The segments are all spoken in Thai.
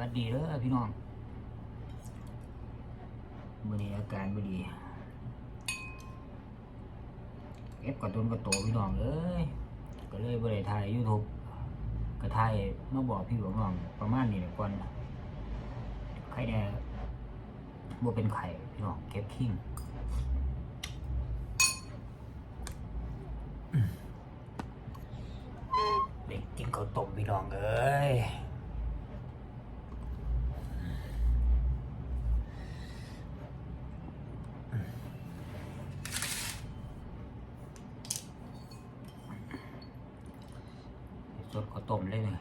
วัสดีเด้อพี่น้องวันนี้อาการไม่ดีเอฟกระตุนกระโตพี่น้องเอ้ยก็เลยบริถ่ายยูทูบก็ถ่ายมาบอกพี่หลวงน้องประมาณนี้แหละก่อนไข่แดงบ่เป็นไข่พี่น้องเก็บขิงเด็กกินข้าวต้มพี่น้องเอ้ย สดข้าวต้มเลยเนี่ย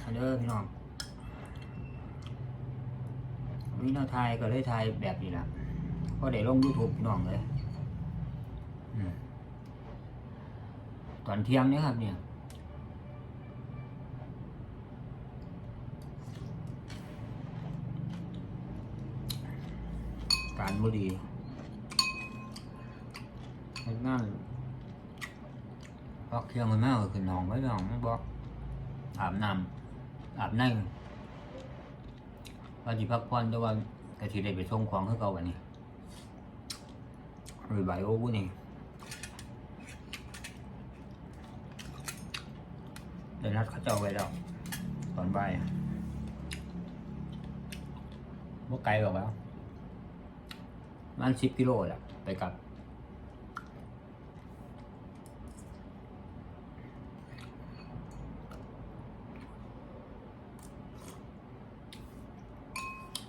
เอาเด้อพี่น้องวินาทายก็เลยทายแบบนี้ละก็ได้ลงยูทูบพี่น้องเลยอตอนเที่ยงเนี่ยครับเนี่ยการบุดีงาน บล็อกเครื่องมันมากคือนองไว้น้องไม่บอกอาบน้ำอาบในว่าจิพักผ่อนแต่ว่ากะทิได้ไปส่งของให้เก่าวันนี้หรือใบโอ้บุนี่เดี๋ยวนัดเขาเจ้าไว้แล้วตอนบ่ายว่าไกลหรอกแล้วมันสิบกิโลแหละไปกลับ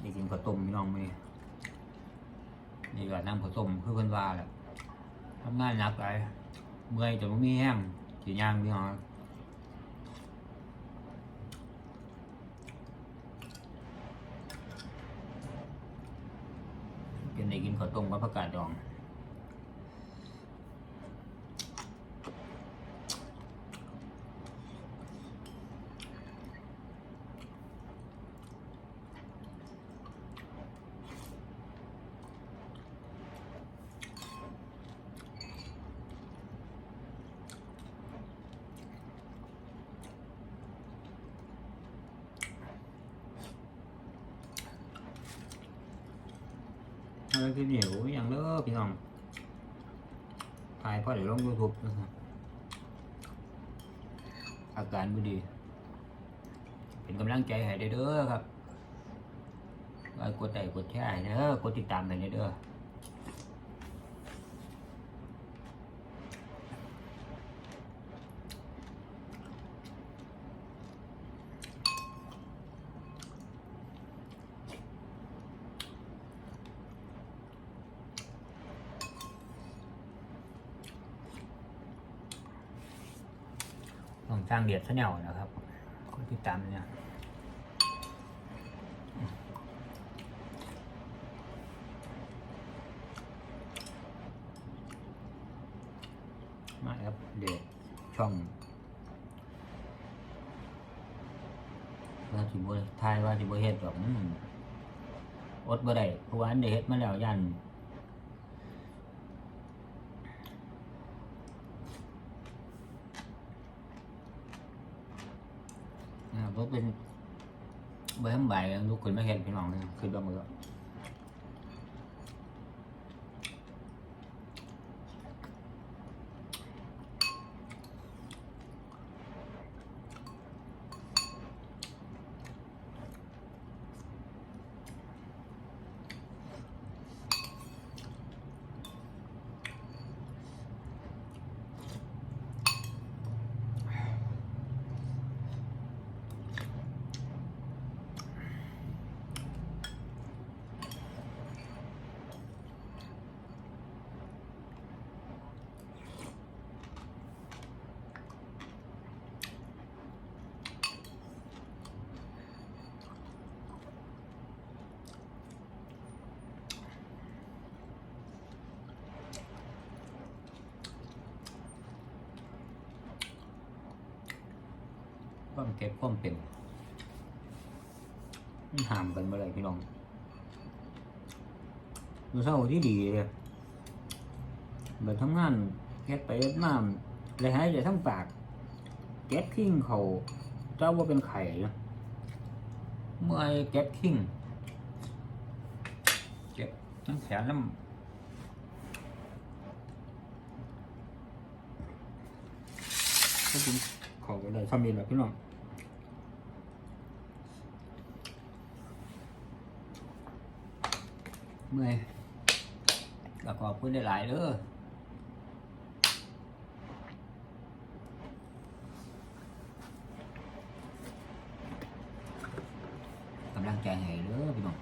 นี่กินข้าวต้มพี่น้องมื้อนี้นี่ก็น้ำข้าวต้มคือเพิ่นว่าแหละทำงานหนักไปเมื่อยจนบ่มีแห้งสิย่างพี่น้องเป็นได้กินข้าวต้มกับผักกาดดอง อะไรที่เหนียวอย่างเด้อพี่น้องถ่ายพอเดี๋ยวลงยูทูบนะครับอาการไม่ดี เป็นกำลังใจให้เด้อครับกดไลค์กดแชร์ให้เด้อกดติดตามให้เด้อ ต้องสร้างเดียดซะแนวนะครับคนติดตามเนี่ยมาครับเด็กช่องว่าจิบทายว่าจิบเฮ็ดแบบอดบ่ได้เพราะว่าอันได้เฮ็ดมาแล้วยัน เพราะเป็นใบทั้งใบลูกคนไม่เห็นพี่น้องเลยขึ้นบ้างมือ ความเก็บความเป็นมันห่ามกันเมื่อไรพี่น้องดูเศร้าที่ดีเลยเหมือนทำงานเฮ็ดไปเฮ็ดมาเลยหายใจทั้งปากเก็บขิ้งเขาเจ้าว่าเป็นไข่นะเมื่อยเก็บขิ้งเก็บน้ำแข็งน้ำก็กินขอไปเลยทำเองแบบพี่น้อง เมื่อยแล้วก็พูดได้หลายเด้อกำลังใจให้เด้อพี่น้อง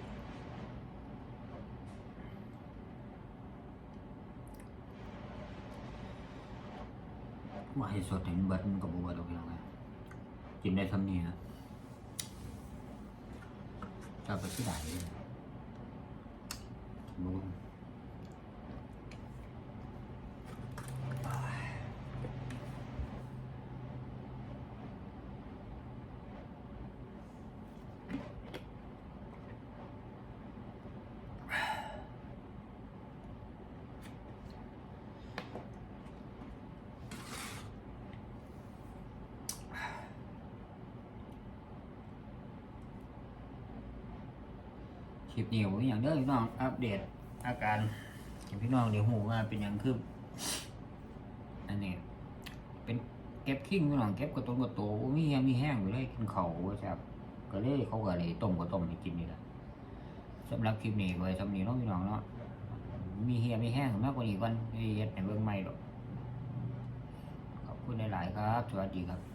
ว่าให้สดให้มันเบิดมันก็บ่เบิดหรอกพี่น้องไงกินได้ทำนี้นะจะเอาไปที่ไหน เคลิปนี้ผมอย่างเด้อพี่น้องอัปเดตอาการให้พี่น้องเดี๋ยวหูว่าเป็นยังคืออันนี้เป็นเก็บขิ้งพี่น้องเก็บกระต้นกระโตบ่มีแห้งมีแห้งอยู่เลยกินเขาว่าจับก็เลยเขาก็เลยต้มก็ต้มให้กินนี่แหละสำหรับคลิปนี้ไว้สำนี้เนาะพี่น้องเนาะมีเฮียมีแห้งมากกว่านี้ก่อนเฮ็ดให้เบิ่งใหม่ดอกขอบคุณหลาย ๆ ครับ สวัสดีครับ